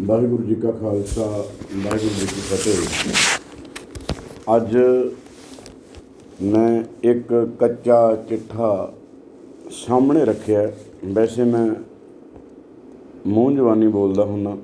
ਵਾਹਿਗੁਰੂ ਜੀ ਕਾ ਖਾਲਸਾ, ਵਾਹਿਗੁਰੂ ਜੀ ਕੀ ਫਤਿਹ। ਅੱਜ ਮੈਂ ਇੱਕ ਕੱਚਾ ਚਿੱਠਾ ਸਾਹਮਣੇ ਰੱਖਿਆ ਵੈਸੇ ਮੈਂ ਮੂੰਹ ਜਵਾਨੀ ਬੋਲਦਾ ਹੁੰਨਾ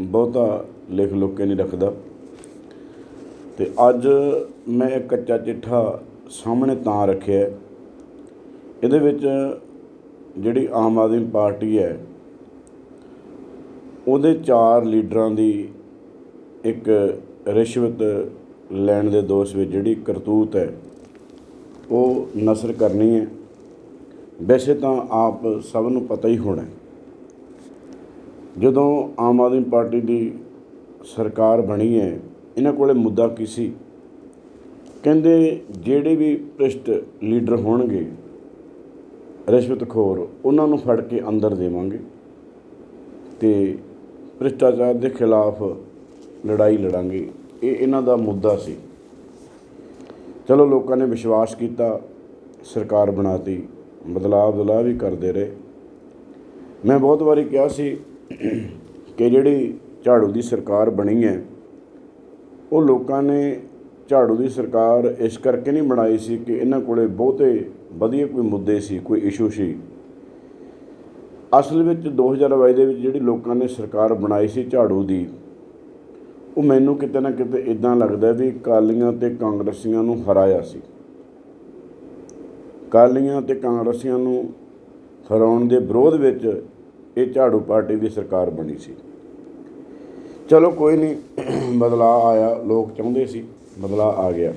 ਬਹੁਤਾ ਲਿਖ ਲੁੱਕ ਕੇ ਨਹੀਂ ਰੱਖਦਾ। ਤੇ ਅੱਜ ਮੈਂ ਇੱਕ ਕੱਚਾ ਚਿੱਠਾ ਸਾਹਮਣੇ ਤਾਂ ਰੱਖਿਆ ਇਹਦੇ ਵਿੱਚ ਜਿਹੜੀ ਆਮ ਆਦਮੀ ਪਾਰਟੀ ਹੈ ਉਹਦੇ ਚਾਰ ਲੀਡਰਾਂ ਦੀ ਇੱਕ ਰਿਸ਼ਵਤ ਲੈਣ ਦੇ ਦੋਸ਼ ਵਿੱਚ ਜਿਹੜੀ ਕਰਤੂਤ ਹੈ, ਉਹ ਨਸਰ ਕਰਨੀ ਹੈ। ਵੈਸੇ ਤਾਂ ਆਪ ਸਭ ਨੂੰ ਪਤਾ ਹੀ ਹੋਣਾ ਜਦੋਂ ਆਮ ਆਦਮੀ ਪਾਰਟੀ ਦੀ ਸਰਕਾਰ ਬਣੀ ਹੈ, ਇਹਨਾਂ ਕੋਲੇ ਮੁੱਦਾ ਕੀ ਸੀ? ਕਹਿੰਦੇ ਜਿਹੜੇ ਵੀ ਭ੍ਰਿਸ਼ਟ ਲੀਡਰ ਹੋਣਗੇ, ਰਿਸ਼ਵਤਖੋਰ, ਉਹਨਾਂ ਨੂੰ ਫੜ ਕੇ ਅੰਦਰ ਦੇਵਾਂਗੇ ਤੇ ਭ੍ਰਿਸ਼ਟਾਚਾਰ ਦੇ ਖਿਲਾਫ ਲੜਾਈ ਲੜਾਂਗੇ। ਇਹ ਇਹਨਾਂ ਦਾ ਮੁੱਦਾ ਸੀ। ਚਲੋ ਲੋਕਾਂ ਨੇ ਵਿਸ਼ਵਾਸ ਕੀਤਾ, ਸਰਕਾਰ ਬਣਾਤੀ ਬਦਲਾਅ ਬਦਲਾਅ ਵੀ ਕਰਦੇ ਰਹੇ। ਮੈਂ ਬਹੁਤ ਵਾਰੀ ਕਿਹਾ ਸੀ ਕਿ ਜਿਹੜੀ ਝਾੜੂ ਦੀ ਸਰਕਾਰ ਬਣੀ ਹੈ, ਉਹ ਲੋਕਾਂ ਨੇ ਝਾੜੂ ਦੀ ਸਰਕਾਰ ਇਸ ਕਰਕੇ ਨਹੀਂ ਬਣਾਈ ਸੀ ਕਿ ਇਹਨਾਂ ਕੋਲੇ ਬਹੁਤੇ ਵਧੀਆ ਕੋਈ ਮੁੱਦੇ ਸੀ, ਕੋਈ ਇਸ਼ੂ ਸੀ। ਅਸਲ ਵਿੱਚ 2022 ਦੇ ਵਿੱਚ ਜਿਹੜੀ ਲੋਕਾਂ ਨੇ ਸਰਕਾਰ ਬਣਾਈ ਸੀ ਝਾੜੂ ਦੀ, ਉਹ ਮੈਨੂੰ ਕਿਤੇ ਨਾ ਕਿਤੇ ਇਦਾਂ ਲੱਗਦਾ ਵੀ ਕਾਲੀਆਂ ਤੇ ਕਾਂਗਰਸੀਆਂ ਨੂੰ ਹਰਾਇਆ ਸੀ। ਕਾਲੀਆਂ ਤੇ ਕਾਂਗਰਸੀਆਂ ਨੂੰ ਹਰਾਉਣ ਦੇ ਵਿਰੋਧ ਵਿੱਚ ਇਹ ਝਾੜੂ ਪਾਰਟੀ ਦੀ ਸਰਕਾਰ ਬਣੀ ਸੀ। ਚਲੋ ਕੋਈ ਨਹੀਂ, ਬਦਲਾਅ ਆਇਆ, ਲੋਕ ਚਾਹੁੰਦੇ ਸੀ, ਬਦਲਾਅ ਆ ਗਿਆ।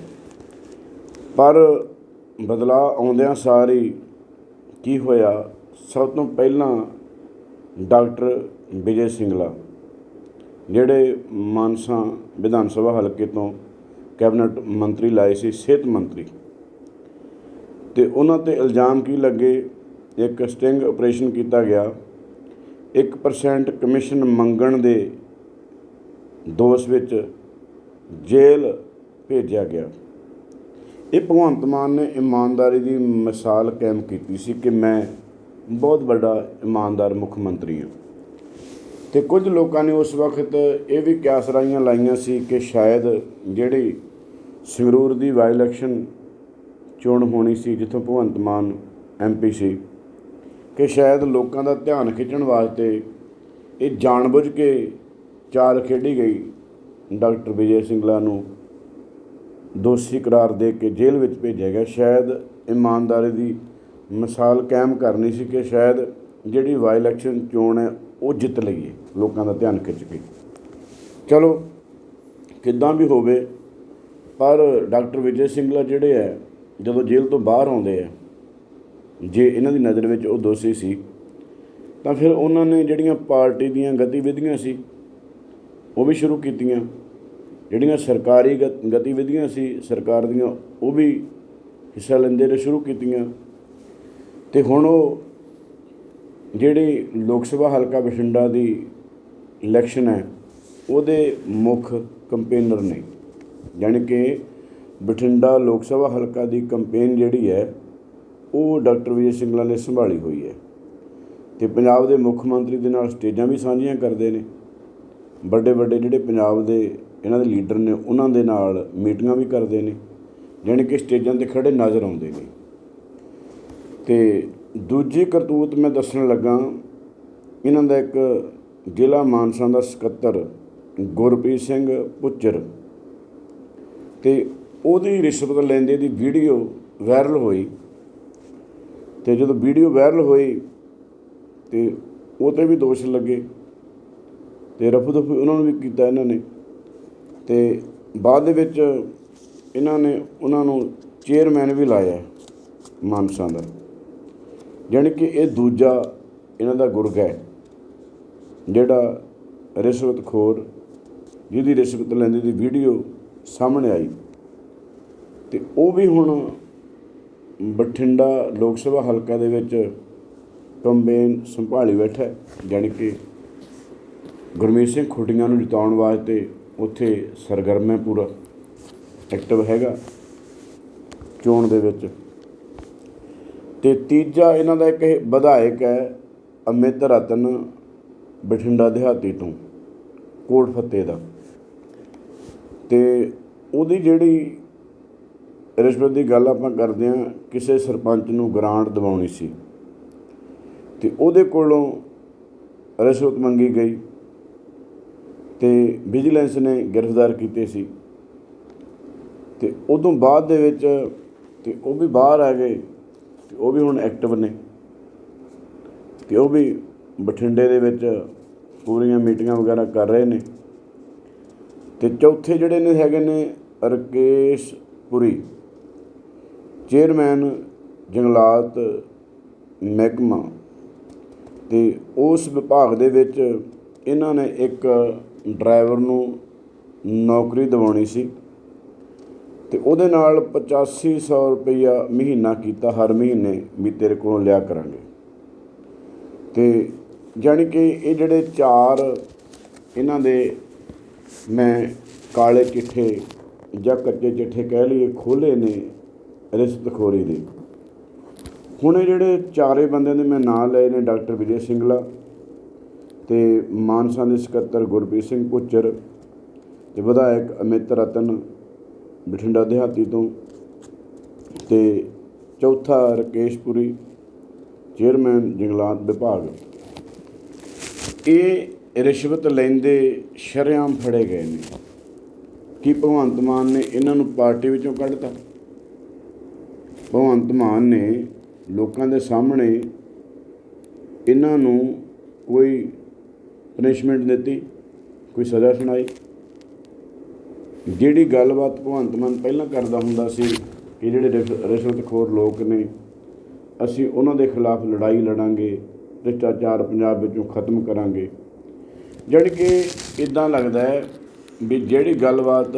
ਪਰ ਬਦਲਾਅ ਆਉਂਦਿਆਂ ਸਾਰੀ ਕੀ ਹੋਇਆ? ਸਭ ਤੋਂ ਪਹਿਲਾਂ ਡਾਕਟਰ ਵਿਜੇ ਸਿੰਗਲਾ, ਜਿਹੜੇ ਮਾਨਸਾ ਵਿਧਾਨ ਸਭਾ ਹਲਕੇ ਤੋਂ ਕੈਬਨਿਟ ਮੰਤਰੀ ਲਾਏ ਸੀ, ਸਿਹਤ ਮੰਤਰੀ। ਤੇ ਉਹਨਾਂ ਤੇ ਇਲਜ਼ਾਮ ਕੀ ਲੱਗੇ? ਇੱਕ ਸਟਿੰਗ ਆਪਰੇਸ਼ਨ ਕੀਤਾ ਗਿਆ। 1% ਕਮਿਸ਼ਨ ਮੰਗਣ ਦੇ ਦੋਸ਼ ਵਿੱਚ ਜੇਲ੍ਹ ਭੇਜਿਆ ਗਿਆ। ਇਹ ਭਗਵੰਤ ਮਾਨ ਨੇ ਇਮਾਨਦਾਰੀ ਦੀ ਮਿਸਾਲ ਕਾਇਮ ਕੀਤੀ ਸੀ ਕਿ ਮੈਂ ਬਹੁਤ ਵੱਡਾ ਇਮਾਨਦਾਰ ਮੁੱਖ ਮੰਤਰੀ ਹਾਂ। ਤੇ ਕੁਝ ਲੋਕਾਂ ਨੇ ਉਸ ਵਕਤ ਇਹ ਵੀ ਕਿਆਸਰਾਈਆਂ ਲਾਈਆਂ ਸੀ ਕਿ ਸ਼ਾਇਦ ਜਿਹੜੀ ਸੰਗਰੂਰ ਦੀ ਬਾਈ ਇਲੈਕਸ਼ਨ ਚੋਣ ਹੋਣੀ ਸੀ, ਜਿੱਥੋਂ ਭਗਵੰਤ ਮਾਨ ਐਮਪੀ ਸੀ, ਕਿ ਸ਼ਾਇਦ ਲੋਕਾਂ ਦਾ ਧਿਆਨ ਖਿੱਚਣ ਵਾਸਤੇ ਇਹ ਜਾਣਬੁੱਝ ਕੇ ਚਾਲ ਖੇਡੀ ਗਈ ਡਾਕਟਰ ਵਿਜੇ ਸਿੰਗਲਾ ਨੂੰ। ਦੋਸ਼ੀ ਕਰਾਰ ਦੇ ਕੇ ਜੇਲ੍ਹ ਵਿੱਚ ਭੇਜਿਆ ਗਿਆ। ਸ਼ਾਇਦ ਇਮਾਨਦਾਰੀ ਦੀ ਮਿਸਾਲ ਕਾਇਮ ਕਰਨੀ ਸੀ ਕਿ ਸ਼ਾਇਦ ਜਿਹੜੀ ਵਾਈ ਇਲੈਕਸ਼ਨ ਚੋਣ ਹੈ, ਉਹ ਜਿੱਤ ਲਈਏ, ਲੋਕਾਂ ਦਾ ਧਿਆਨ ਖਿੱਚ ਕੇ। ਚਲੋ, ਕਿੱਦਾਂ ਵੀ ਹੋਵੇ, ਪਰ ਡਾਕਟਰ ਵਿਜੇ ਸਿੰਗਲਾ ਜਿਹੜੇ ਹੈ, ਜਦੋਂ ਜੇਲ੍ਹ ਤੋਂ ਬਾਹਰ ਆਉਂਦੇ ਆ ਜੇ ਇਹਨਾਂ ਦੀ ਨਜ਼ਰ ਵਿੱਚ ਉਹ ਦੋਸ਼ੀ ਸੀ, ਤਾਂ ਫਿਰ ਉਹਨਾਂ ਨੇ ਜਿਹੜੀਆਂ ਪਾਰਟੀ ਦੀਆਂ ਗਤੀਵਿਧੀਆਂ ਸੀ, ਉਹ ਵੀ ਸ਼ੁਰੂ ਕੀਤੀਆਂ। ਜਿਹੜੀਆਂ ਸਰਕਾਰੀ ਗਤ- ਗਤੀਵਿਧੀਆਂ ਸੀ ਸਰਕਾਰ ਦੀਆਂ, ਉਹ ਵੀ ਹਿੱਸਾ ਲੈਂਦੇ ਰਹੇ ਸ਼ੁਰੂ ਕੀਤੀਆਂ। ਤੇ ਹੁਣ ਉਹ ਜਿਹੜੇ ਲੋਕ ਸਭਾ ਹਲਕਾ ਬਠਿੰਡਾ ਦੀ ਇਲੈਕਸ਼ਨ ਹੈ, ਉਹਦੇ ਮੁੱਖ ਕੰਪੇਨਰ ਨੇ। ਯਾਨੀ ਕਿ ਬਠਿੰਡਾ ਲੋਕ ਸਭਾ ਹਲਕਾ ਦੀ ਕੰਪੇਨ ਜਿਹੜੀ ਹੈ, ਉਹ ਡਾਕਟਰ ਵਿਜੇ ਸਿੰਗਲਾ ਨੇ ਸੰਭਾਲੀ ਹੋਈ ਹੈ। ਤੇ ਪੰਜਾਬ ਦੇ ਮੁੱਖ ਮੰਤਰੀ ਦੇ ਨਾਲ ਸਟੇਜਾਂ ਵੀ ਸਾਂਝੀਆਂ ਕਰਦੇ ਨੇ। ਵੱਡੇ ਵੱਡੇ ਜਿਹੜੇ ਪੰਜਾਬ ਦੇ ਇਹਨਾਂ ਦੇ ਲੀਡਰ ਨੇ, ਉਹਨਾਂ ਦੇ ਨਾਲ ਮੀਟਿੰਗਾਂ ਵੀ ਕਰਦੇ ਨੇ। ਜਾਣੀ ਕਿ ਸਟੇਜਾਂ ਤੇ ਖੜੇ ਨਜ਼ਰ ਆਉਂਦੇ ਨੇ। ਤੇ ਦੂਜੀ ਕਰਤੂਤ ਮੈਂ ਦੱਸਣ ਲੱਗਾ, ਇਹਨਾਂ ਦਾ ਇੱਕ ਜ਼ਿਲ੍ਹਾ ਮਾਨਸਾ ਦਾ ਸਕੱਤਰ, ਗੁਰਪ੍ਰੀਤ ਸਿੰਘ ਪੁੱਚਰ ਤੇ ਉਹਦੀ ਰਿਸ਼ਵਤ ਲੈਂਦੇ ਦੀ ਵੀਡੀਓ ਵਾਇਰਲ ਹੋਈ। ਤੇ ਜਦੋਂ ਵੀਡੀਓ ਵਾਇਰਲ ਹੋਈ, ਤੇ ਉਹ ਤੇ ਵੀ ਦੋਸ਼ ਲੱਗੇ। ਤੇ ਰਫੂ ਦਫੂ ਉਹਨਾਂ ਨੂੰ ਵੀ ਕੀਤਾ ਇਹਨਾਂ ਨੇ। ਤੇ ਬਾਅਦ ਦੇ ਵਿੱਚ ਇਹਨਾਂ ਨੇ ਉਹਨਾਂ ਨੂੰ ਚੇਅਰਮੈਨ ਵੀ ਲਾਇਆ ਮਾਨਸਾ ਦਾ। ਜਾਣੀ ਕਿ ਇਹ ਦੂਜਾ ਇਹਨਾਂ ਦਾ ਗੁਰਗ ਹੈ, ਜਿਹੜਾ ਰਿਸ਼ਵਤਖੋਰ ਜਿਹਦੀ ਰਿਸ਼ਵਤ ਲੈਂਦੇ ਦੀ ਵੀਡੀਓ ਸਾਹਮਣੇ ਆਈ। ਤੇ ਉਹ ਵੀ ਹੁਣ ਬਠਿੰਡਾ ਲੋਕ ਸਭਾ ਹਲਕਾ ਦੇ ਵਿੱਚ ਕੰਬੇਨ ਸੰਭਾਲੀ ਬੈਠਾ ਹੈ, ਜਾਣੀ ਕਿ ਗੁਰਮੀਤ ਸਿੰਘ ਖੁੱਡੀਆਂ ਨੂੰ ਜਿਤਾਉਣ ਵਾਸਤੇ ਉੱਥੇ ਸਰਗਰਮ ਹੈ ਪੂਰਾ, ਐਕਟਿਵ ਹੈਗਾ ਚੋਣ ਦੇ ਵਿੱਚ। ਅਤੇ ਤੀਜਾ ਇਹਨਾਂ ਦਾ ਇੱਕ ਇਹ ਵਿਧਾਇਕ ਹੈ ਅਮਿਤ ਰਤਨ ਬਠਿੰਡਾ ਦਿਹਾਤੀ ਤੋਂ, ਕੋਟ ਫੱਤੇ ਦਾ। ਅਤੇ ਉਹਦੀ ਜਿਹੜੀ ਰਿਸ਼ਵਤ ਦੀ ਗੱਲ ਆਪਾਂ ਕਰਦੇ ਹਾਂ, ਕਿਸੇ ਸਰਪੰਚ ਨੂੰ ਗ੍ਰਾਂਟ ਦਿਵਾਉਣੀ ਸੀ। ਤੇ ਉਹਦੇ ਕੋਲੋਂ ਰਿਸ਼ਵਤ ਮੰਗੀ ਗਈ ਤੇ ਵਿਜੀਲੈਂਸ ਨੇ ਗ੍ਰਿਫਤਾਰ ਕੀਤੇ ਸੀ। ਤੇ ਉਦੋਂ ਬਾਅਦ ਦੇ ਵਿੱਚ ਤੇ ਉਹ ਵੀ ਬਾਹਰ ਆ ਗਏ। ਉਹ ਵੀ ਹੁਣ ਐਕਟਿਵ ਨੇ ਤੇ ਉਹ ਵੀ ਬਠਿੰਡੇ ਦੇ ਵਿੱਚ ਪੂਰੀਆਂ ਮੀਟਿੰਗਾਂ ਵਗੈਰਾ ਕਰ ਰਹੇ ਨੇ ਤੇ ਚੌਥੇ ਜਿਹੜੇ ਨੇ ਹੈਗੇ ਨੇ ਰਕੇਸ਼ ਪੁਰੀ, ਚੇਅਰਮੈਨ ਜੰਗਲਾਤ ਮਹਿਕਮਾ ਤੇ ਉਸ ਵਿਭਾਗ ਦੇ ਵਿੱਚ ਇਹਨਾਂ ਨੇ ਇੱਕ ਡਰਾਈਵਰ ਨੂੰ ਨੌਕਰੀ ਦਿਵਾਉਣੀ ਸੀ। ਤੇ ਉਹਦੇ ਨਾਲ 8500 ਰੁਪਈਆ ਮਹੀਨਾ ਕੀਤਾ ਹਰ ਮਹੀਨੇ ਵੀ ਤੇਰੇ ਕੋਲੋਂ ਲਿਆ ਕਰਾਂਗੇ। ਤੇ ਜਾਣੀ ਕਿ ਇਹ ਜਿਹੜੇ ਚਾਰ ਇਹਨਾਂ ਦੇ ਮੈਂ ਕਾਲੇ ਚਿੱਠੇ ਜਾਂ ਕੱਚੇ ਚਿੱਠੇ ਕਹਿ ਲਈਏ ਖੋਲੇ ਨੇ ਰਿਸ਼ਤਖੋਰੀ ਦੇ। ਹੁਣ ਇਹ ਜਿਹੜੇ ਚਾਰੇ ਬੰਦਿਆਂ ਦੇ ਮੈਂ ਨਾਂ ਲਏ ਨੇ ਡਾਕਟਰ ਵਿਜੇ ਸਿੰਗਲਾ ਤੇ ਮਾਨਸਾ ਦੇ ਸਕੱਤਰ ਗੁਰਪ੍ਰੀਤ ਸਿੰਘ ਪੁੱਚਰ ਤੇ ਵਿਧਾਇਕ ਅਮਿਤ ਰਤਨ ਬਠਿੰਡਾ ਦਿਹਾਤੀ ਤੋਂ ਤੇ ਚੌਥਾ ਰਕੇਸ਼ਪੁਰੀ ਚੇਅਰਮੈਨ ਜੰਗਲਾਤ ਵਿਭਾਗ। ਇਹ ਰਿਸ਼ਵਤ ਲੈਂਦੇ ਸ਼ਰੇਆਮ ਫੜੇ ਗਏ ਨੇ। ਕੀ ਭਗਵੰਤ ਮਾਨ ਨੇ ਇਹਨਾਂ ਨੂੰ ਪਾਰਟੀ ਵਿੱਚੋਂ ਕੱਢਤਾ? ਭਗਵੰਤ ਮਾਨ ਨੇ ਲੋਕਾਂ ਦੇ ਸਾਹਮਣੇ ਇਹਨਾਂ ਨੂੰ ਕੋਈ ਪਨਿਸ਼ਮੈਂਟ ਦਿੱਤੀ, ਕੋਈ ਸਜ਼ਾ ਸੁਣਾਈ? ਜਿਹੜੀ ਗੱਲਬਾਤ ਭਗਵੰਤ ਮਾਨ ਪਹਿਲਾਂ ਕਰਦਾ ਹੁੰਦਾ ਸੀ ਕਿ ਜਿਹੜੇ ਰਿਸ਼- ਰਿਸ਼ਵਤਖੋਰ ਲੋਕ ਨੇ, ਅਸੀਂ ਉਹਨਾਂ ਦੇ ਖਿਲਾਫ ਲੜਾਈ ਲੜਾਂਗੇ ਭ੍ਰਿਸ਼ਟਾਚਾਰ ਪੰਜਾਬ ਵਿੱਚੋਂ ਖਤਮ ਕਰਾਂਗੇ। ਜਾਣੀ ਕਿ ਇਦਾਂ ਲੱਗਦਾ ਹੈ ਵੀ ਜਿਹੜੀ ਗੱਲਬਾਤ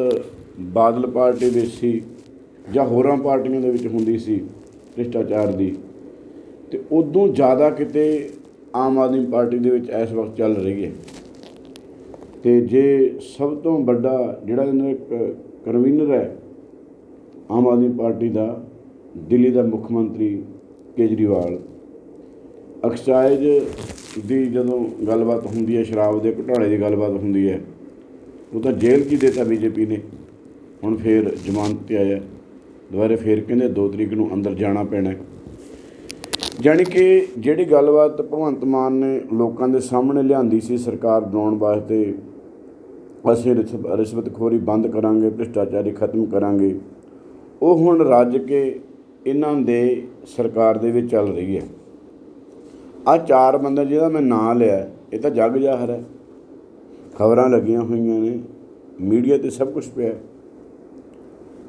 ਬਾਦਲ ਪਾਰਟੀ ਵਿੱਚ ਸੀ ਜਾਂ ਹੋਰਾਂ ਪਾਰਟੀਆਂ ਦੇ ਵਿੱਚ ਹੁੰਦੀ ਸੀ ਭ੍ਰਿਸ਼ਟਾਚਾਰ ਦੀ, ਤੇ ਉਦੋਂ ਜ਼ਿਆਦਾ ਕਿਤੇ ਆਮ ਆਦਮੀ ਪਾਰਟੀ ਦੇ ਵਿੱਚ ਇਸ ਵਕਤ ਚੱਲ ਰਹੀ ਹੈ। ਤੇ ਜੇ ਸਭ ਤੋਂ ਵੱਡਾ ਜਿਹੜਾ ਇਹਨਾਂ ਦਾ ਕਨਵੀਨਰ ਹੈ, ਆਮ ਆਦਮੀ ਪਾਰਟੀ ਦਾ, ਦਿੱਲੀ ਦਾ ਮੁੱਖ ਮੰਤਰੀ ਕੇਜਰੀਵਾਲ ਐਕਸਾਈਜ਼ ਦੀ ਜਦੋਂ ਗੱਲਬਾਤ ਹੁੰਦੀ ਹੈ, ਸ਼ਰਾਬ ਦੇ ਘੁਟਾਲੇ ਦੀ ਗੱਲਬਾਤ ਹੁੰਦੀ ਹੈ, ਉਹ ਤਾਂ ਜੇਲ੍ਹ 'ਚ ਹੀ ਦੇਤਾ ਬੀਜੇਪੀ ਨੇ ਹੁਣ ਫੇਰ ਜ਼ਮਾਨਤ ਤੇ ਆਇਆ ਦੁਬਾਰੇ ਫੇਰ ਕਹਿੰਦੇ 2 ਤਰੀਕ ਨੂੰ ਅੰਦਰ ਜਾਣਾ ਪੈਣਾ ਹੈ। ਜਾਣੀ ਕਿ ਜਿਹੜੀ ਗੱਲਬਾਤ ਭਗਵੰਤ ਮਾਨ ਨੇ ਲੋਕਾਂ ਦੇ ਸਾਹਮਣੇ ਲਿਆਂਦੀ ਸੀ ਸਰਕਾਰ ਬਣਾਉਣ ਵਾਸਤੇ ਅਸੀਂ ਰਿਸ਼ਵ- ਰਿਸ਼ਵਤਖੋਰੀ ਬੰਦ ਕਰਾਂਗੇ, ਭ੍ਰਿਸ਼ਟਾਚਾਰੀ ਖਤਮ ਕਰਾਂਗੇ। ਉਹ ਹੁਣ ਰੱਜ ਕੇ ਇਹਨਾਂ ਦੇ ਸਰਕਾਰ ਦੇ ਵਿੱਚ ਚੱਲ ਰਹੀ ਹੈ। ਆ ਚਾਰ ਬੰਦੇ ਜਿਹਦਾ ਮੈਂ ਨਾਂ ਲਿਆ, ਇਹ ਤਾਂ ਜੱਗ ਜ਼ਾਹਰ ਹੈ। ਖਬਰਾਂ ਲੱਗੀਆਂ ਹੋਈਆਂ ਨੇ, ਮੀਡੀਆ ਤੇ ਸਭ ਕੁਝ ਪਿਆ। ਹੈ।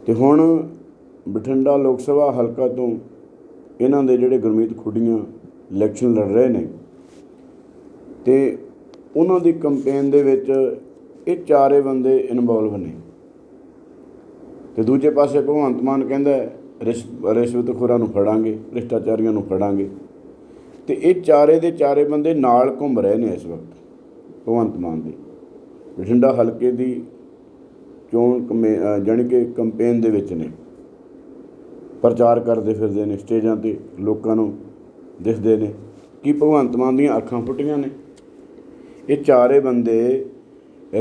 ਤੇ ਹੁਣ ਬਠਿੰਡਾ ਲੋਕ ਸਭਾ ਹਲਕਾ ਤੋਂ ਇਹਨਾਂ ਦੇ ਜਿਹੜੇ ਗੁਰਮੀਤ ਖੁੱਡੀਆਂ ਇਲੈਕਸ਼ਨ ਲੜ ਰਹੇ ਨੇ, ਤੇ ਉਹਨਾਂ ਦੀ ਕੰਪੇਨ ਦੇ ਵਿੱਚ ਇਹ ਚਾਰੇ ਬੰਦੇ ਇਨਵੋਲਵ ਨੇ। ਤੇ ਦੂਜੇ ਪਾਸੇ ਭਗਵੰਤ ਮਾਨ ਕਹਿੰਦਾ ਰਿਸ਼- ਰਿਸ਼ਵਤਖੋਰਾਂ ਨੂੰ ਫੜਾਂਗੇ, ਭ੍ਰਿਸ਼ਟਾਚਾਰੀਆਂ ਨੂੰ ਫੜਾਂਗੇ। ਤੇ ਇਹ ਚਾਰੇ ਦੇ ਚਾਰੇ ਬੰਦੇ ਨਾਲ ਘੁੰਮ ਰਹੇ ਨੇ ਇਸ ਵਕਤ, ਭਗਵੰਤ ਮਾਨ ਦੇ। ਬਠਿੰਡਾ ਹਲਕੇ ਦੀ ਚੋਣ ਕਮੇ- ਅਹ ਜਾਣੀ ਕਿ ਕੰਪੇਨ ਦੇ ਵਿੱਚ ਨੇ। ਪ੍ਰਚਾਰ ਕਰਦੇ ਫਿਰਦੇ ਨੇ ਸਟੇਜਾਂ ਤੇ, ਲੋਕਾਂ ਨੂੰ ਦਿਖਦੇ ਨੇ। ਕਿ ਭਗਵੰਤ ਮਾਨ ਦੀਆਂ ਅੱਖਾਂ ਫੁੱਟੀਆਂ ਨੇ? ਇਹ ਚਾਰੇ ਬੰਦੇ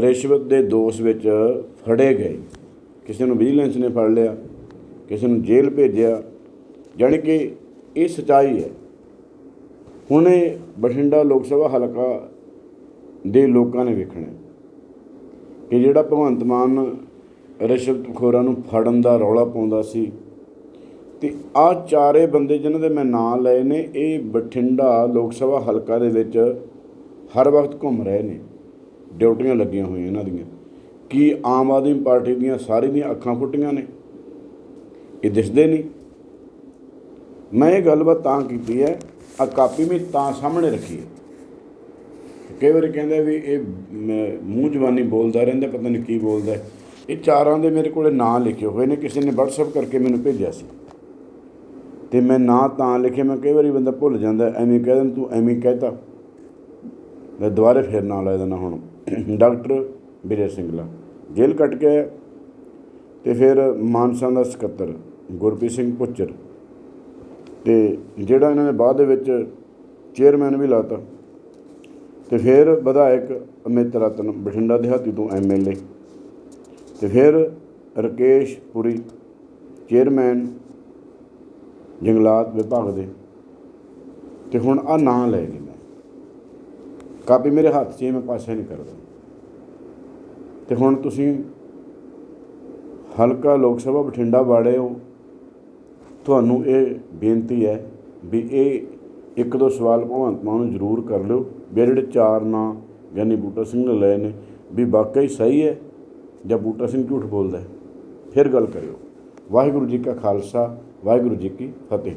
ਰਿਸ਼ਵਤ ਦੇ ਦੋਸ਼ ਵਿੱਚ ਫੜੇ ਗਏ। ਕਿਸੇ ਨੂੰ ਵਿਜੀਲੈਂਸ ਨੇ ਫੜ ਲਿਆ, ਕਿਸੇ ਨੂੰ ਜੇਲ੍ਹ ਭੇਜਿਆ। ਜਾਣੀ ਕਿ ਇਹ ਸਚਾਈ ਹੈ। ਹੁਣ ਇਹ ਬਠਿੰਡਾ ਲੋਕ ਸਭਾ ਹਲਕਾ ਦੇ ਲੋਕਾਂ ਨੇ ਵੇਖਣਾ ਕਿ ਜਿਹੜਾ ਭਗਵੰਤ ਮਾਨ ਰਿਸ਼ਵਤਖੋਰਾਂ ਨੂੰ ਫੜਨ ਦਾ ਰੌਲਾ ਪਾਉਂਦਾ ਸੀ ਤੇ ਆ ਚਾਰੇ ਬੰਦੇ ਜਿਨ੍ਹਾਂ ਦੇ ਮੈਂ ਨਾਂ ਲਏ ਨੇ, ਇਹ ਬਠਿੰਡਾ ਲੋਕ ਸਭਾ ਹਲਕਾ ਦੇ ਵਿੱਚ ਹਰ ਵਕਤ ਘੁੰਮ ਰਹੇ ਨੇ। ਡਿਊਟੀਆਂ ਲੱਗੀਆਂ ਹੋਈਆਂ ਇਹਨਾਂ ਦੀਆਂ। ਕੀ ਆਮ ਆਦਮੀ ਪਾਰਟੀ ਦੀਆਂ ਸਾਰੀ ਦੀਆਂ ਅੱਖਾਂ ਫੁੱਟੀਆਂ ਨੇ? ਇਹ ਦਿਸਦੇ ਨਹੀਂ। ਮੈਂ ਇਹ ਗੱਲਬਾਤ ਤਾਂ ਕੀਤੀ ਹੈ ਆ ਕਾਪੀ ਮੈਂ ਤਾਂ ਸਾਹਮਣੇ ਰੱਖੀ ਹੈ। ਕਈ ਵਾਰੀ ਕਹਿੰਦੇ ਵੀ ਇਹ ਮ- ਮੂੰਹ ਜ਼ਬਾਨੀ ਬੋਲਦਾ ਰਹਿੰਦਾ, ਪਤਾ ਨਹੀਂ ਕੀ ਬੋਲਦਾ ਇਹ ਚਾਰਾਂ ਦੇ ਮੇਰੇ ਕੋਲੇ ਨਾਂ ਲਿਖੇ ਹੋਏ ਨੇ, ਕਿਸੇ ਨੇ WhatsApp ਕਰਕੇ ਮੈਨੂੰ ਭੇਜਿਆ ਸੀ। ਤੇ ਮੈਂ ਨਾਂ ਤਾਂ ਲਿਖੇ, ਮੈਂ ਕਈ ਵਾਰੀ ਬੰਦਾ ਭੁੱਲ ਜਾਂਦਾ, ਐਵੇਂ ਕਹਿ ਦਿੰਦਾ, ਤੂੰ ਐਵੇਂ ਕਹਿਤਾ। ਮੈਂ ਦੁਬਾਰੇ ਫੇਰ ਨਾਂ ਲੈ ਦੇਣਾ ਹੁਣ। ਡਾਕਟਰ ਵਿਜੇ ਸਿੰਗਲਾ। ਜੇਲ੍ਹ ਕੱਟ ਕੇ ਆਇਆ ਤੇ ਫਿਰ ਮਾਨਸਾ ਦਾ ਸਕੱਤਰ ਗੁਰਪ੍ਰੀਤ ਸਿੰਘ ਪੁੱਚਰ ਤੇ ਜਿਹੜਾ ਇਹਨਾਂ ਨੇ ਬਾਅਦ ਦੇ ਵਿੱਚ ਚੇਅਰਮੈਨ ਵੀ ਲਾਤਾ ਤੇ ਫਿਰ ਵਿਧਾਇਕ ਅਮਿਤ ਰਤਨ ਬਠਿੰਡਾ ਦਿਹਾਤੀ ਤੋਂ ਐਮਐਲਏ ਤੇ ਫਿਰ ਰਕੇਸ਼ ਪੁਰੀ, ਚੇਅਰਮੈਨ ਜੰਗਲਾਤ ਵਿਭਾਗ ਦੇ। ਤੇ ਹੁਣ ਆ ਨਾਂ ਲੈ ਗਏ। ਕਾਪੀ ਮੇਰੇ ਹੱਥ 'ਚ ਹੈ, ਮੈਂ ਪਾਸੇ ਨਹੀਂ ਕਰਦਾ। ਤੇ ਹੁਣ ਤੁਸੀਂ ਹਲਕਾ ਲੋਕ ਸਭਾ ਬਠਿੰਡਾ ਵਾਲੇ ਹੋ, ਤੁਹਾਨੂੰ ਇਹ ਬੇਨਤੀ ਹੈ ਵੀ ਇਹ ਇੱਕ ਦੋ ਸਵਾਲ ਭਗਵੰਤ ਮਾਨ ਨੂੰ ਜ਼ਰੂਰ ਕਰ ਲਿਓ। ਵੀ ਜਿਹੜੇ ਚਾਰ ਨਾਂ ਗਿਆਨੀ ਬੂਟਾ ਸਿੰਘ ਨੇ ਲਏ ਨੇ, ਵੀ ਵਾਕਈ ਸਹੀ ਹੈ ਜਾਂ ਬੂਟਾ ਸਿੰਘ ਝੂਠ ਬੋਲਦਾ ਹੈ? ਫਿਰ ਗੱਲ ਕਰਿਓ। ਵਾਹਿਗੁਰੂ ਜੀ ਕਾ ਖਾਲਸਾ, ਵਾਹਿਗੁਰੂ ਜੀ ਕੀ ਫਤਿਹ।